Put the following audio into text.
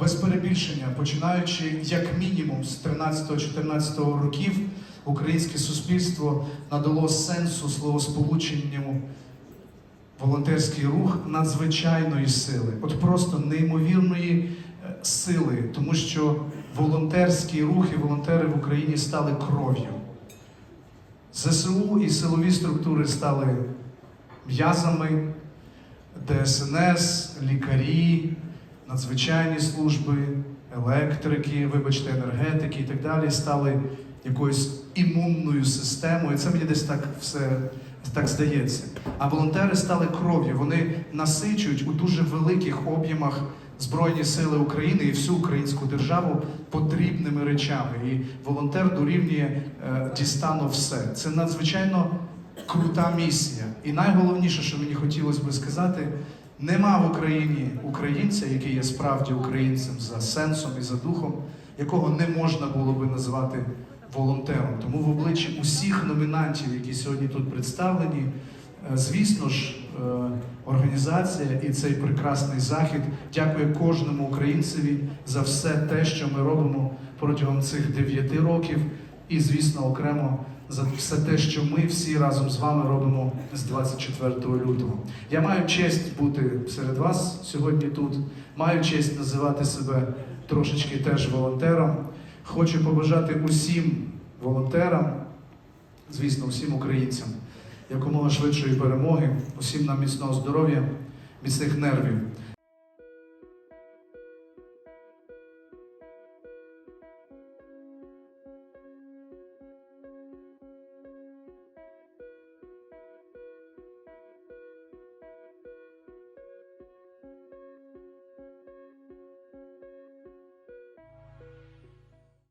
Без перебільшення, починаючи як мінімум з 13-14 років, українське суспільство надало сенсу словосполученню волонтерський рух надзвичайної сили, от просто неймовірної е, сили, тому що волонтерський рух і волонтери в Україні стали кров'ю. ЗСУ і силові структури стали м'язами, ДСНС, лікарі, надзвичайні служби, електрики, вибачте, енергетики і так далі стали якоюсь імунною системою. Це мені десь так все так здається. А волонтери стали кров'ю. Вони насичують у дуже великих об'ємах Збройні Сили України і всю українську державу потрібними речами. І волонтер дорівнює е, дістану все. Це надзвичайно крута місія. І найголовніше, що мені хотілося би сказати, нема в Україні українця, який є справді українцем за сенсом і за духом, якого не можна було би назвати волонтером. Тому в обличчі усіх номінантів, які сьогодні тут представлені, е, звісно ж, е, організація і цей прекрасний захід дякує кожному українцеві за все те, що ми робимо протягом цих дев'яти років, і, звісно, окремо за все те, що ми всі разом з вами робимо з 24 лютого. Я маю честь бути серед вас сьогодні тут. Маю честь називати себе трошечки теж волонтером. Хочу побажати усім волонтерам, звісно, всім українцям, якомога швидшої перемоги, усім нам міцного здоров'я, міцних нервів.